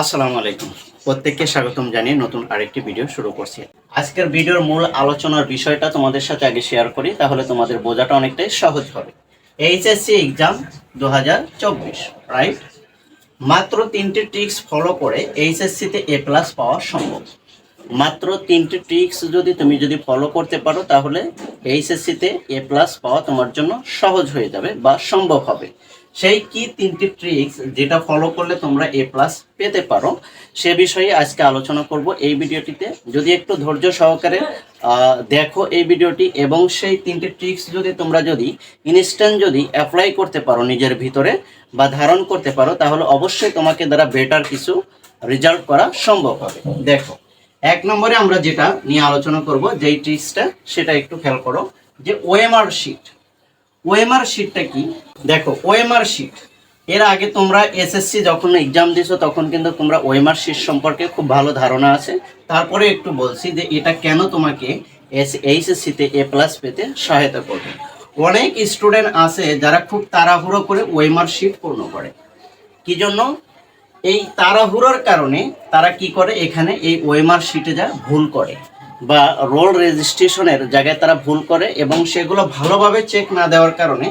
আসসালামু আলাইকুম। প্রত্যেককে স্বাগতম জানিয়ে নতুন আরেকটি ভিডিও শুরু করছি। আজকের ভিডিওর মূল আলোচনার বিষয়টা তোমাদের সাথে আগে শেয়ার করি, তাহলে তোমাদের বোঝাটা অনেকটাই সহজ হবে। এইচএসসি এক্সাম দু হাজার চব্বিশ রাইট মাত্র তিনটি ট্রিক্স ফলো করে এইচএসসিতে এ প্লাস পাওয়া সম্ভব। মাত্র তিনটি ট্রিক্স যদি তুমি যদি ফলো করতে পারো, তাহলে এইচএসসিতে এ প্লাস পাওয়া তোমার জন্য সহজ হয়ে যাবে বা সম্ভব হবে। সেই কি তিনটি ট্রিক্স যেটা ফলো করলে তোমরা এ প্লাস পেতে পারো? সে বিষয়ে আজকে আলোচনা করব এই ভিডিওটিতে। যদি একটু ধৈর্য সহকারে দেখো এই ভিডিওটি এবং সেই তিনটি ট্রিক্স যদি তোমরা যদি ইনস্ট্যান্ট যদি অ্যাপ্লাই করতে পারো নিজের ভিতরে বা ধারণ করতে পারো, তাহলে অবশ্যই তোমাকে দ্বারা বেটার কিছু রেজাল্ট করা সম্ভব হবে। দেখো, এক নম্বরে আমরা যেটা নিয়ে আলোচনা করব, যেই ট্রিক্সটা সেটা একটু খেয়াল করো, যে ওএমআর শিট ওএমআর শিটটা কি? দেখো ওএমআর শিট এর আগে তোমরা এসএসসি যখন এক্সাম দিছো, তখন কিন্তু তোমরা ওএমআর শিট সম্পর্কে খুব ভালো ধারণা আছে। তারপরে একটু বলছি যে এটা কেন তোমাকে এস এইচএসসিতে এ প্লাস পেতে সহায়তা করবে। অনেক স্টুডেন্ট আছে যারা খুব তাড়াহুড়ো করে ওএমআর শিট পূর্ণ করে। কি জন্য? এই তাড়াহুড়োর কারণে তারা কি করে? এখানে এই ওএমআর শিটে যা ভুল করে। বা রোল রেজিস্ট্রেশনের জায়গায় তারা ভুল করে এবং সেগুলো ভালোভাবে চেক না দেওয়ার কারণে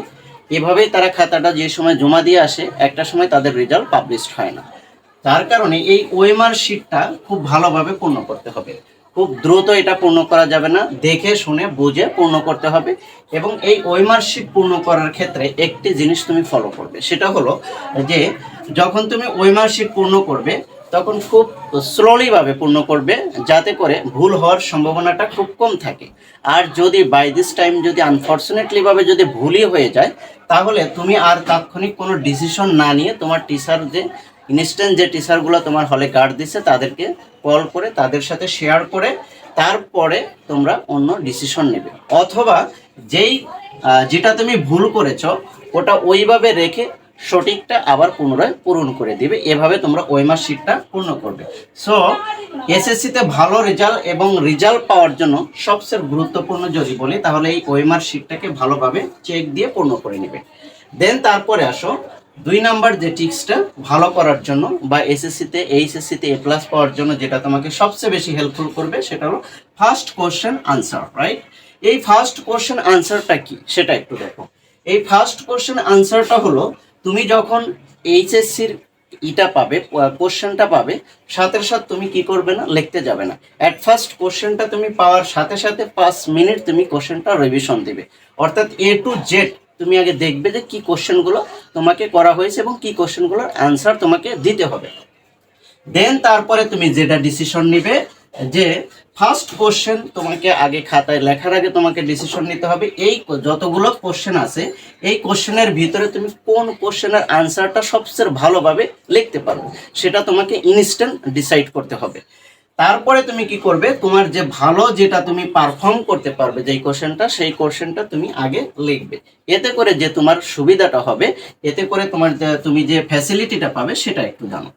এভাবেই তারা খাতাটা যে সময় জমা দিয়ে আসে, একটা সময় তাদের রেজাল্ট পাবলিশড হয় না। তার কারণে এই ওএমআর শিটটা খুব ভালোভাবে পূর্ণ করতে হবে। খুব দ্রুত এটা পূর্ণ করা যাবে না, দেখে শুনে বুঝে পূর্ণ করতে হবে এবং এই ওয়েমার শিট পূর্ণ করার ক্ষেত্রে একটি জিনিস তুমি ফলো করবে। সেটা হলো যে যখন তুমি ওয়েমার শিট পূর্ণ করবে তখন খুব স্লোলিভাবে পূর্ণ করবে, যাতে করে ভুল হওয়ার সম্ভাবনাটা খুব কম থাকে। আর যদি বাই দিস টাইম যদি আনফর্চুনেটলি ভাবে যদি ভুলই হয়ে যায়, তাহলে তুমি আর তাৎক্ষণিক কোনো ডিসিশন না নিয়ে তোমার টিচার যে ইনস্ট্যান্ট যে টিচারগুলো তোমার হলে গার্ড দিচ্ছে তাদেরকে কল করে, তাদের সাথে শেয়ার করে, তারপরে তোমরা অন্য ডিসিশন নেবে। অথবা যেই যেটা তুমি ভুল করেছ, ওটা ওইভাবে রেখে সঠিকটা আবার পুনরায় পূরণ করে দিবে। এভাবে তোমরা ওইমার শিটটা পূর্ণ করবে। সো এসএসসিতে ভালো রেজাল্ট এবং রেজাল্ট পাওয়ার জন্য সবচেয়ে গুরুত্বপূর্ণ যদি বলি, তাহলে এই ওইমার শিটটাকে ভালোভাবে চেক দিয়ে পূর্ণ করে নেবে। দেন তারপরে আসো, দুই নাম্বার যে টিক্সটা ভালো করার জন্য বা এসএসসিতে এইচএসসিতে এ প্লাস পাওয়ার জন্য যেটা তোমাকে সবচেয়ে বেশি হেল্পফুল করবে, সেটা হলো ফার্স্ট কোশ্চেন আনসার রাইট এই ফার্স্ট কোশ্চেন আনসারটা কি? সেটা একটু দেখো। এই ফার্স্ট কোশ্চেন আনসারটা হলো তুমি যখন এইচএসসির ইটা পাবে কোশ্চেনটা পাবে, সাথে সাথে তুমি কি করবে না, লিখতে যাবে না। অ্যাট ফার্স্ট কোশ্চেনটা তুমি পাওয়ার সাথে সাথে পাঁচ মিনিট তুমি কোশ্চেনটা রিভিশন দিবে। অর্থাৎ এ টু জেড তুমি আগে দেখবে যে কি কোশ্চেনগুলো তোমাকে করা হয়েছে এবং কি কোশ্চেনগুলোর অ্যান্সার তোমাকে দিতে হবে। দেন তারপরে তুমি যেটা ডিসিশন নিবে যে ফার্স্ট কোশ্চেন তোমাকে আগে খাতায় লেখার আগে তোমাকে ডিসিশন নিতে হবে, এই যতগুলো কোশ্চেন আছে, এই কোশ্চেনের ভিতরে তুমি কোন কোশ্চেনের আনসারটা সবচেয়ে ভালোভাবে লিখতে পারবে সেটা তোমাকে ইনস্ট্যান্ট ডিসাইড করতে হবে। তারপরে তুমি কি করবে, তোমার যে ভালো যেটা তুমি পারফর্ম করতে পারবে, যেই কোশ্চেনটা সেই কোশ্চেনটা তুমি আগে লিখবে। এতে করে যে তোমার সুবিধাটা হবে, এতে করে তোমার তুমি যে ফ্যাসিলিটিটা পাবে, সেটা একটু জানো।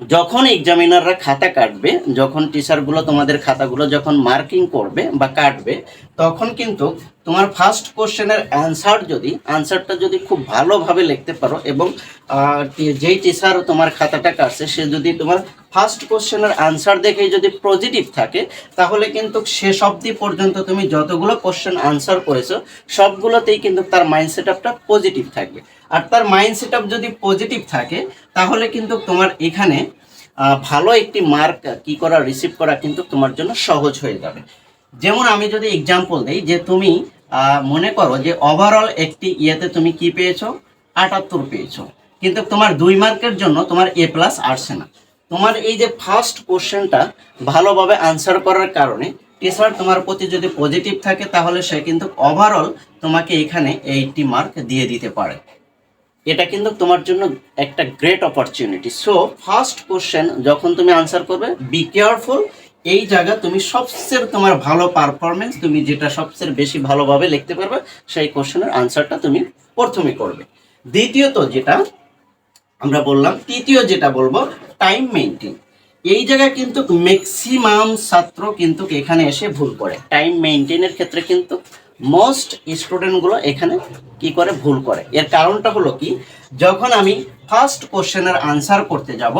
যখন এক্সামিনাররা খাতা কাটবে, যখন টিচারগুলো তোমাদের খাতাগুলো যখন মার্কিং করবে বা কাটবে, তখন কিন্তু তোমার ফার্স্ট কোশ্চেনের অ্যান্সার যদি অ্যান্সারটা যদি খুব ভালোভাবে লিখতে পারো এবং যেই টিচার তোমার খাতাটা কাটছে, সে যদি তোমার ফার্স্ট কোশ্চেনের অ্যান্সার দেখেই যদি পজিটিভ থাকে, তাহলে কিন্তু শেষ অবধি পর্যন্ত তুমি যতগুলো কোশ্চেন আনসার করেছ, সবগুলোতেই কিন্তু তার মাইন্ড সেট আপটা পজিটিভ থাকবে। আর তার মাইন্ড সেট আপ যদি পজিটিভ থাকে, তাহলে কিন্তু তোমার এখানে ভালো একটি মার্ক কি করা রিসিভ করা কিন্তু তোমার জন্য সহজ হয়ে যাবে। যেমন আমি যদি এক্সাম্পল দিই যে তুমি মনে করো যে ওভারঅল একটি ইয়েতে তুমি কি পেয়েছ? আটাত্তর পেয়েছ। কিন্তু তোমার দুই মার্কের জন্য তোমার এ প্লাস আসছে না। তোমার এই যে ফার্স্ট কোশ্চেনটা ভালোভাবে আনসার করার কারণে টিচার তোমার প্রতি যদি পজিটিভ থাকে, তাহলে সে কিন্তু ওভারঅল তোমাকে এখানে এইটটি মার্ক দিয়ে দিতে পারে। এটা কিন্তু তোমার জন্য একটা great opportunity so first question যখন তুমি আনসার করবে বি কেয়ারফুল এই জায়গা তুমি সবচেয়ে তোমার ভালো পারফরমেন্স তুমি যেটা সবচেয়ে বেশি ভালোভাবে লিখতে পারবে, সেই কোশ্চেনের আনসারটা তুমি প্রথমে করবে। দ্বিতীয়ত যেটা আমরা বললাম, তৃতীয় যেটা বলব টাইম মেনটেন এই জায়গায় কিন্তু ম্যাক্সিমাম ছাত্র কিন্তু এখানে এসে ভুল করে। টাইম মেনটেনের ক্ষেত্রে কিন্তু মোস্ট স্টুডেন্টগুলো এখানে কি করে? ভুল করে। এর কারণটা হলো কি? যখন আমি ফার্স্ট কোশ্চেনের আনসার করতে যাব,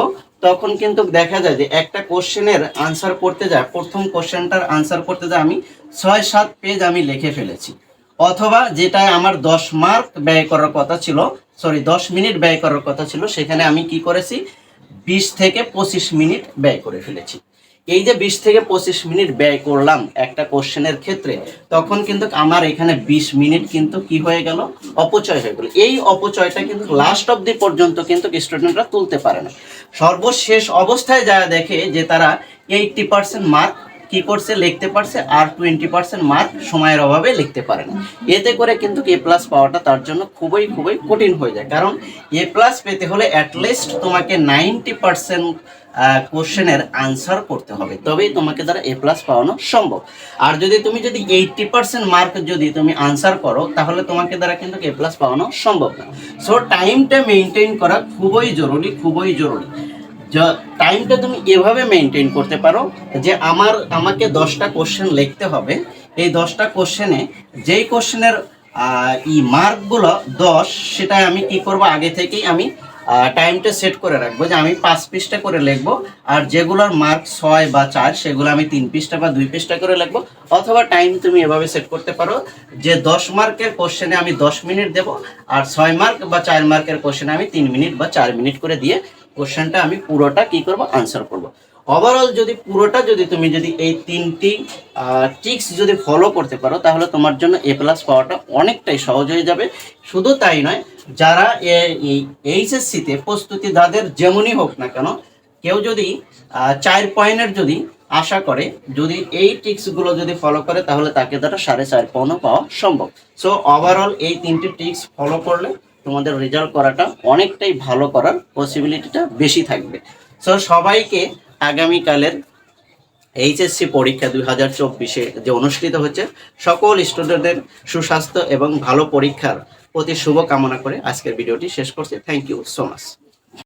তখন কিন্তু দেখা যায় যে একটা কোশ্চেনের আনসার করতে যায়, প্রথম কোশ্চেনটার আনসার করতে যায় আমি ছয়, সাত পেজ আমি লিখে ফেলেছি। অথবা যেটা আমার দশ মার্ক ব্যয় করার কথা ছিল সরি, দশ মিনিট ব্যয় করার কথা ছিল, সেখানে আমি কি করেছি? বিশ থেকে পঁচিশ মিনিট ব্যয় করে ফেলেছি। এই যে বিশ থেকে পঁচিশ মিনিট ব্যয় করলাম একটা কোশ্চেনের ক্ষেত্রে, তখন কিন্তু আমার এখানে বিশ মিনিট কিন্তু কি হয়ে গেল? অপচয় হয়ে গেল। এই অপচয়টা কিন্তু লাস্ট অব দি পর্যন্ত কিন্তু স্টুডেন্টরা তুলতে পারে না। সর্বশেষ অবস্থায় যারা দেখে যে তারা এইটটি পার্সেন্ট মার্ক কি করছে, লিখতে পারছে, আর টোয়েন্টি পার্সেন্ট মার্ক সময়ের অভাবে লিখতে পারে না। এতে করে কিন্তু এ প্লাস পাওয়াটা তার জন্য খুবই খুবই কঠিন হয়ে যায়। কারণ এ প্লাস পেতে হলে অ্যাটলিস্ট তোমাকে নাইনটি পার্সেন্ট কোশ্চেনের আনসার করতে হবে। তবেই তোমাকে দ্বারা এ প্লাস পাওয়ানো সম্ভব। আর যদি তুমি যদি এইটটি পার্সেন্ট মার্ক যদি তুমি আনসার করো, তাহলে তোমাকে দ্বারা কিন্তু এ প্লাস পাওয়ানো সম্ভব না। সো টাইমটা মেনটেন করা খুবই জরুরি খুবই জরুরি। টাইমটা তুমি এভাবে মেনটেন করতে পারো যে আমার, আমাকে দশটা কোশ্চেন লিখতে হবে। এই দশটা কোশ্চেনে যেই কোশ্চেনের ই মার্কগুলো দশ সেটা আমি কি করব? আগে থেকেই আমি টাইমটা সেট করে রাখব যে আমি পাঁচ পিসটা করে লিখব আর যেগুলোর মার্ক ছয় বা চার, সেগুলো আমি তিন পিসটা বা দুই পিসটা করে লিখব। অথবা টাইম তুমি এভাবে সেট করতে পারো যে দশ মার্কের কোশ্চেনে আমি দশ মিনিট দেব আর ছয় মার্ক বা চার মার্কের কোশ্চেনে আমি তিন মিনিট বা চার মিনিট করে দিয়ে কোশ্চেনটা আমি পুরোটা কি করব? আনসার করব। ওভারঅল যদি পুরোটা যদি তুমি যদি এই তিনটি ট্রিক্স যদি ফলো করতে পারো, তাহলে তোমার জন্য এ প্লাস পাওয়াটা অনেকটাই সহজ হয়ে যাবে। শুধু তাই নয়, যারা এই এইচএসসিতে প্রস্তুতি যাদের যেমনই হোক না কেন, কেউ যদি চার পয়েন্টের যদি আশা করে, যদি এই ট্রিক্সগুলো যদি ফলো করে, তাহলে তাকে দ্বারা সাড়ে চার পয়েন্টও পাওয়া সম্ভব। সো ওভারঅল এই তিনটি ট্রিক্স ফলো করলে তোমাদের রেজাল্ট করাটা অনেকটাই ভালো করার পসিবিলিটিটা বেশি থাকবে। সো সবাইকে আগামীকালের এইচএসসি পরীক্ষা দুই হাজার চব্বিশে যে অনুষ্ঠিত হচ্ছে, সকল স্টুডেন্টদের সুস্বাস্থ্য এবং ভালো পরীক্ষার প্রতি শুভ কামনা করে আজকের ভিডিওটি শেষ করছি। Thank you so much